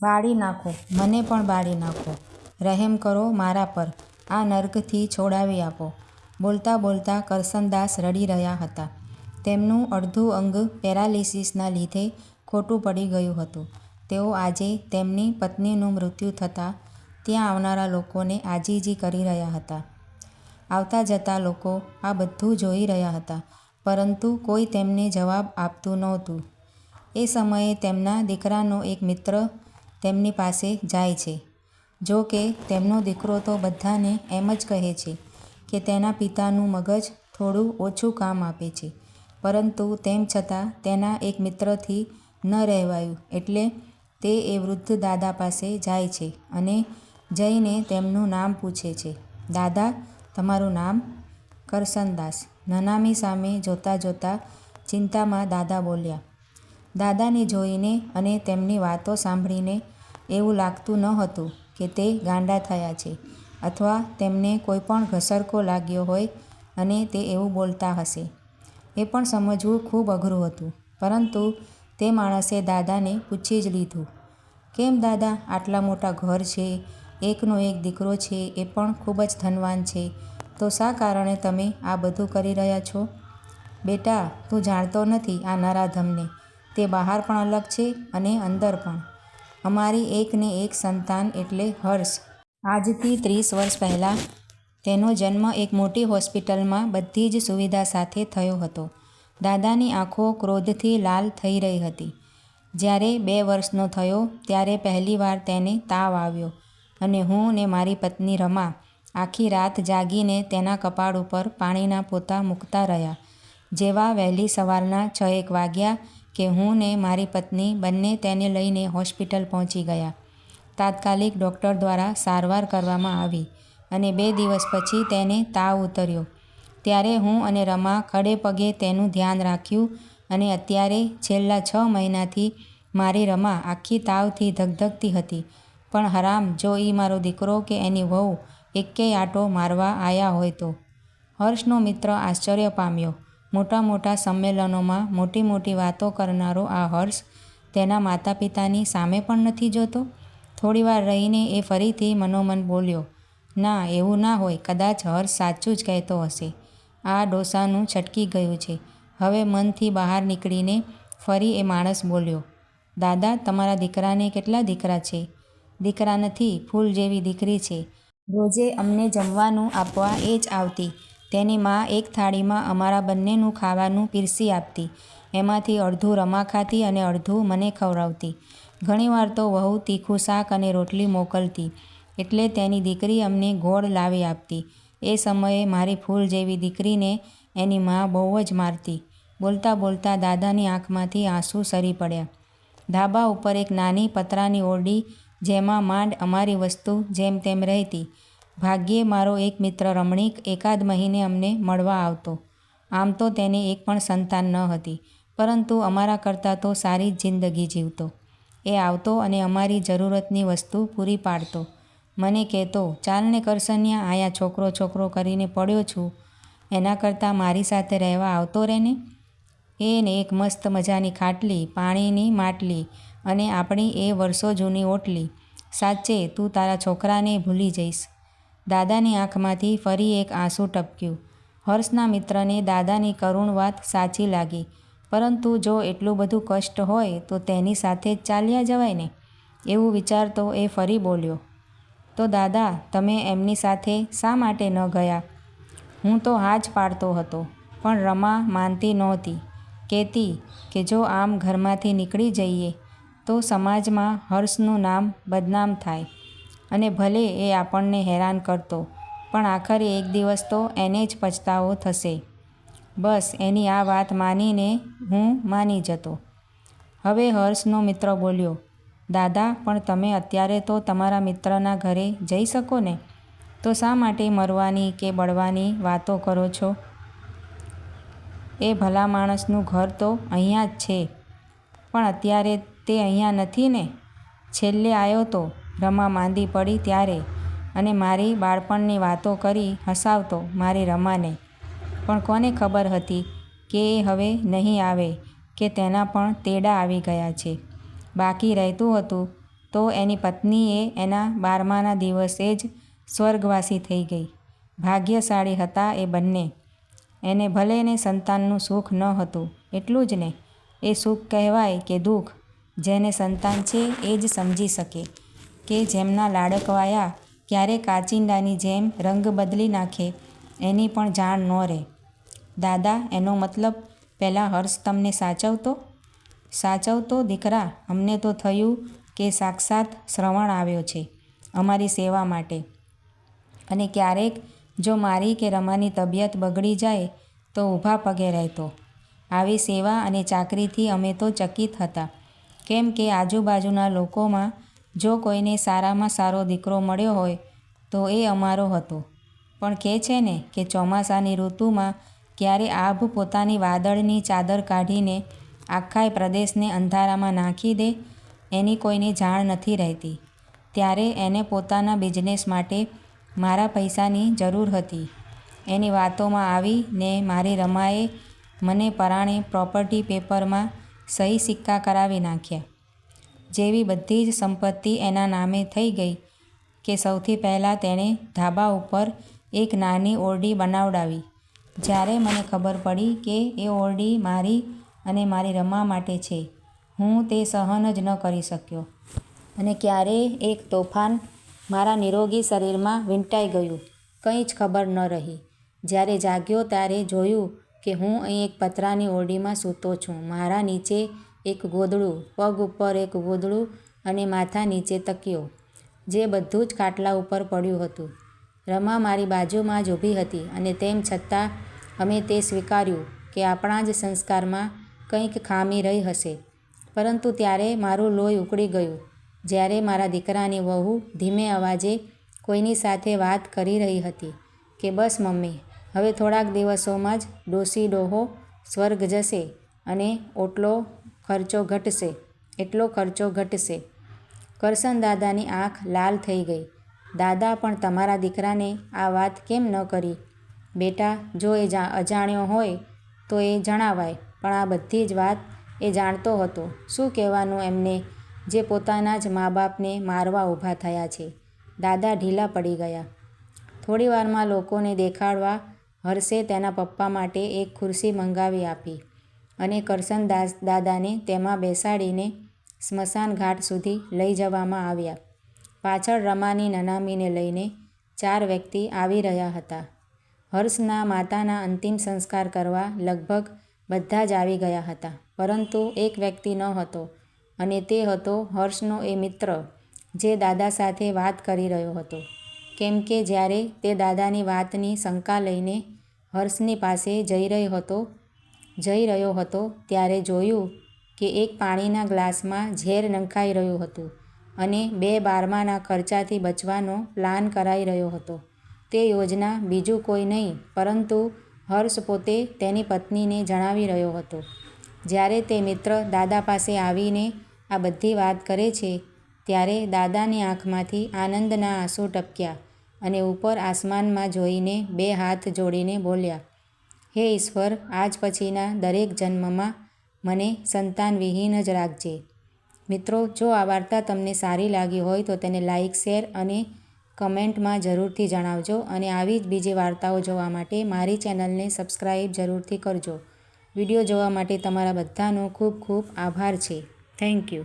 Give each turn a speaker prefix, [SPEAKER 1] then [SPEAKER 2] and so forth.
[SPEAKER 1] બાળી નાખો, મને પણ બાળી નાખો. રહેમ કરો મારા પર, આ નર્કથી છોડાવી આપો. બોલતા બોલતા કરસનદાસ રડી રહ્યા હતા. તેમનું અડધું અંગ પેરાલિસિસના લીધે ખોટું પડી ગયું હતું. તેઓ આજે તેમની પત્નીનું મૃત્યુ થતાં ત્યાં આવનારા લોકોને આજીજી કરી રહ્યા હતા. આવતા જતા લોકો આ બધું જોઈ રહ્યા હતા, પરંતુ કોઈ તેમને જવાબ આપતું નહોતું. એ સમયે તેમના દીકરાનો એક મિત્ર તેમની પાસે જાય છે. જો કે, તેમનો દીકરો તો બધાને એમ જ કહે છે કે તેના પિતાનું મગજ થોડું ઓછું કામ આપે છે. પરંતુ તેમ છતાં તેના એક મિત્રથી ન રહેવાયું એટલે તે એ વૃદ્ધ દાદા પાસે જાય છે અને જઈને તેમનું નામ પૂછે છે. દાદા, તમારું નામ? કરસનદાસ. નનામી સામે જોતા જોતા ચિંતામાં દાદા બોલ્યા દાદાને જોઈને અને તેમની વાતો સાંભળીને એવું લાગતું ન હતું કે તે ગાંડા થયા છે અથવા તેમને કોઈ પણ ઘસરકો લાગ્યો હોય અને તે એવું બોલતા હશે. એ પણ સમજવું ખૂબ અઘરું હતું, પરંતુ તે માણસે દાદાને પૂછી જ લીધું, કેમ દાદા, આટલા મોટા ઘર છે, એકનો એક દીકરો છે, એ પણ ખૂબ જ ધનવાન છે, તો શા કારણે તમે આ બધું કરી રહ્યા છો? બેટા, તું જાણતો નથી આ નરાધમને. તે બહાર પણ અલગ છે અને અંદર પણ. અમારી એકને એક સંતાન એટલે હર્ષ. આજથી ત્રીસ વર્ષ પહેલાં તેનો જન્મ એક મોટી હોસ્પિટલમાં બધી જ સુવિધા સાથે થયો હતો. દાદાની આંખો ક્રોધથી લાલ થઈ રહી હતી. જ્યારે બે વર્ષનો થયો ત્યારે પહેલીવાર તેને તાવ આવ્યો અને હું ને મારી પત્ની રમા આખી રાત જાગીને તેના કપાળ ઉપર પાણીના પોતા મૂકતા રહ્યા. જેવા વહેલી સવારના છ એક વાગ્યા કે હું ને મારી પત્ની બંને તેને લઈને હોસ્પિટલ પહોંચી ગયા. તાત્કાલિક ડૉક્ટર દ્વારા સારવાર કરવામાં આવી અને બે દિવસ પછી તેને તાવ ઉતર્યો. ત્યારે હું અને રમા ખડે પગે તેનું ધ્યાન રાખ્યું અને અત્યારે છેલ્લા છ મહિનાથી મારી રમા આખી તાવથી ધગધગતી હતી. પણ હરામ, જો એ મારો દીકરો કે એની વહુ એકેય આંટો મારવા આવ્યા હોય તો. હર્ષનો મિત્ર આશ્ચર્ય પામ્યો. મોટા મોટા સંમેલનોમાં મોટી મોટી વાતો કરનારો આ હર્ષ તેના માતા પિતાની સામે પણ નથી જોતો? થોડીવાર રહીને એ ફરીથી મનોમન બોલ્યો, ના, એવું ના હોય. કદાચ હર્ષ સાચું જ કહેતો હશે. આ ડોસાનું છટકી ગયું છે. હવે મનથી બહાર નીકળીને ફરી એ માણસ બોલ્યો, દાદા, તમારા દીકરાને કેટલા દીકરા છે? દીકરા નથી, ફૂલ જેવી દીકરી છે. રોજે અમને જમવાનું આપવા એ જ આવતી. તેની મા એક થાળીમાં અમારા બંનેનું ખાવાનું પીરસી આપતી. એમાંથી અડધું રમા ખાતી અને અડધું મને ખવડાવતી. ઘણીવાર તો વહુ તીખું શાક અને રોટલી મોકલતી, એટલે તેની દીકરી અમને ગોળ લાવી આપતી. એ સમયે મારી ફૂલ જેવી દીકરીને એની મા બહુ જ મારતી. બોલતા બોલતા દાદાની આંખમાંથી આંસુ સરી પડ્યા. ધાબા ઉપર એક નાની પતરાની ઓરડી, જેમાં માંડ અમારી વસ્તુ જેમ તેમ રહેતી. ભાગ્યે મારો એક મિત્ર રમણીક એકાદ મહિને અમને મળવા આવતો. આમ તો તેને એક પણ સંતાન ન હતી, પરંતુ અમારા કરતાં તો સારી જ જિંદગી જીવતો. એ આવતો અને અમારી જરૂરતની વસ્તુ પૂરી પાડતો. મને કહેતો ચાલને કરસન્યા, આયા છોકરો છોકરો કરીને પડ્યો છું. એના કરતાં મારી સાથે રહેવા આવતો રહેને એને એક મસ્ત મજાની ખાટલી, પાણીની માટલી અને આપણી એ વર્ષો જૂની ઓટલી. સાચે, તું તારા છોકરાને ભૂલી જઈશ. દાદાની આંખમાંથી ફરી એક આંસુ ટપક્યું. હર્ષના મિત્રને દાદાની કરુણ વાત સાચી લાગી, પરંતુ જો એટલું બધું કષ્ટ હોય તો તેની સાથે જ ચાલ્યા જવાય ને? એવું વિચારતો એ ફરી બોલ્યો. તો દાદા, તમે એમની સાથે શા માટે ન ગયા? હું તો હા પાડતો હતો, પણ રમા માનતી નહોતી. કહેતી કે જો આમ ઘરમાંથી નીકળી જઈએ, તો સમાજમાં હર્ષનું નામ બદનામ થાય. અને ભલે એ આપણને હેરાન કરતો, પણ આખરે એક દિવસ તો એને જ પછતાવો થશે. બસ, એની આ વાત માનીને હું માની જતો. હવે હર્ષનો મિત્ર બોલ્યો, દાદા, પણ તમે અત્યારે તો તમારા મિત્રના ઘરે જઈ શકો ને? તો શા માટે મરવાની કે બળવાની વાતો કરો છો? એ ભલા માણસનું ઘર તો અહીંયા જ છે, પણ અત્યારે તે અહીંયા નથી ને? છેલ્લે આવ્યો તો રમા માંદી પડી ત્યારે અને મારી બાળપણની વાતો કરી હસાવતો મારી રમાને. પણ કોને ખબર હતી કે એ હવે નહીં આવે કે તેના પણ તેડા આવી ગયા છે. બાકી રહેતું હતું તો એની પત્નીએ એના બારમાના દિવસે જ સ્વર્ગવાસી થઈ ગઈ. ભાગ્યશાળી હતા એ બંને. એને ભલે ને સંતાનનું સુખ ન હતું એટલું જ ને, એ સુખ કહેવાય કે દુઃખ, જેને સંતાન છે એ જ સમજી શકે. કે જેમના લાડકવાયા ક્યારે કાચિંડાની જેમ રંગ બદલી નાખે, એની પણ જાણ ન રહે. દાદા, એનો મતલબ પહેલાં હર્ષ તમને સાચવતો? સાચવતો દીકરા, અમને તો થયું કે સાક્ષાત શ્રવણ આવ્યો છે અમારી સેવા માટે. અને ક્યારેક જો મારી કે રમાની તબિયત બગડી જાય, તો ઊભા પગે રહેતો. આવી સેવા અને ચાકરીથી અમે તો ચકિત હતા કેમ કે આજુબાજુના લોકોમાં જો કોઈને સારામાં સારો દીકરો મળ્યો હોય, તો એ અમારો હતો. પણ કે છે ને કે ચોમાસાની ઋતુમાં ક્યારે આભ પોતાની વાદળની ચાદર કાઢીને આખાય પ્રદેશને અંધારામાં નાખી દે, એની કોઈને જાણ નથી રહેતી. ત્યારે એને પોતાના બિઝનેસ માટે મારા પૈસાની જરૂર હતી. એની વાતોમાં આવી ને મારી રમાએ મને પરાણે પ્રોપર્ટી પેપરમાં સહી સિક્કા કરાવી નાખ્યા. જેવી બધી જ સંપત્તિ એના નામે થઈ ગઈ કે સૌથી પહેલાં તેણે ધાબા ઉપર એક નાની ઓરડી બનાવડાવી. જ્યારે મને ખબર પડી કે એ ઓરડી મારી અને મારી રમા માટે છે, હું તે સહન જ ન કરી શક્યો. અને ક્યારેય એક તોફાન મારા નિરોગી શરીરમાં વીંટાઈ ગયું, કંઈ જ ખબર ન રહી. જ્યારે જાગ્યો ત્યારે જોયું કે હું અહીં એક પતરાની ઓરડીમાં સૂતો છું. મારા નીચે એક ગોદડું, પગ ઉપર એક ગોદડું અને માથા નીચે તકિયો, જે બધું જ ખાટલા ઉપર પડ્યું હતું. રમા મારી બાજુમાં જ ઊભી હતી અને તેમ છતાં અમે તે સ્વીકાર્યું કે આપણા જ સંસ્કારમાં કંઈક ખામી રહી હશે. પરંતુ ત્યારે મારું લોહી ઉકળી ગયું જ્યારે મારા દીકરાની વહુ ધીમે અવાજે કોઈની સાથે વાત કરી રહી હતી કે બસ મમ્મી, હવે થોડાક દિવસોમાં જ ડોસી ડોહો સ્વર્ગ જશે અને ઓટલો ખર્ચો ઘટશે, એટલો ખર્ચો ઘટશે. કરસનદાદાની આંખ લાલ થઈ ગઈ. દાદા પણ તમારા દીકરાને આ વાત કેમ ન કરી? બેટા જો એ અજાણ્યો હોય તો એ જણાવાય પણ આ બધી જ વાત એ જાણતો હતો. શું કહેવાનું એમને જે પોતાના જ મા બાપને મારવા ઊભા થયા છે? દાદા ઢીલા પડી ગયા. થોડીવારમાં લોકોને દેખાડવા હર્ષે તેના પપ્પા માટે એક ખુરશી મંગાવી આપી અને કરસનદાદાને તેમાં બેસાડીને સ્મશાન ઘાટ સુધી લઈ જવામાં આવ્યા. પાછળ રમાની નનામીને લઈને ચાર વ્યક્તિ આવી રહ્યા હતા. હર્ષના માતાના અંતિમ સંસ્કાર કરવા લગભગ બધા જ આવી ગયા હતા. પરંતુ એક વ્યક્તિ ન હતો અને તે હતો હર્ષનો એ મિત્ર જે દાદા સાથે વાત કરી રહ્યો હતો. કેમ કે જ્યારે તે દાદાની વાતની શંકા લઈને હર્ષની પાસે જઈ રહ્યો હતો ત્યારે જોયું કે એક પાણીના ગ્લાસમાં ઝેર નંખાઈ રહ્યું હતું અને બે બારમાના ખર્ચાથી બચવાનો પ્લાન કરાઈ રહ્યો હતો. તે યોજના બીજું કોઈ નહીં પરંતુ હર્ષ પોતે તેની પત્નીને જણાવી રહ્યો હતો. જ્યારે તે મિત્ર દાદા પાસે આવીને આ બધી વાત કરે છે ત્યારે દાદાની આંખમાંથી આનંદના આંસુ ટપક્યા અને ઉપર આસમાનમાં જોઈને બે હાથ જોડીને બોલ્યા, હે ઈશ્વર, આજ પછીના દરેક જન્મમાં મને સંતાનવિહીન જ રાખજે. મિત્રો, જો આ વાર્તા તમને સારી લાગી હોય તો તેને લાઇક શેર અને કમેન્ટમાં જરૂરથી જણાવજો અને આવી જ બીજી વાર્તાઓ જોવા માટે મારી ચેનલને સબસ્ક્રાઈબ જરૂરથી કરજો. વીડિયો જોવા માટે તમારા બધાનો ખૂબ ખૂબ આભાર છે. Thank you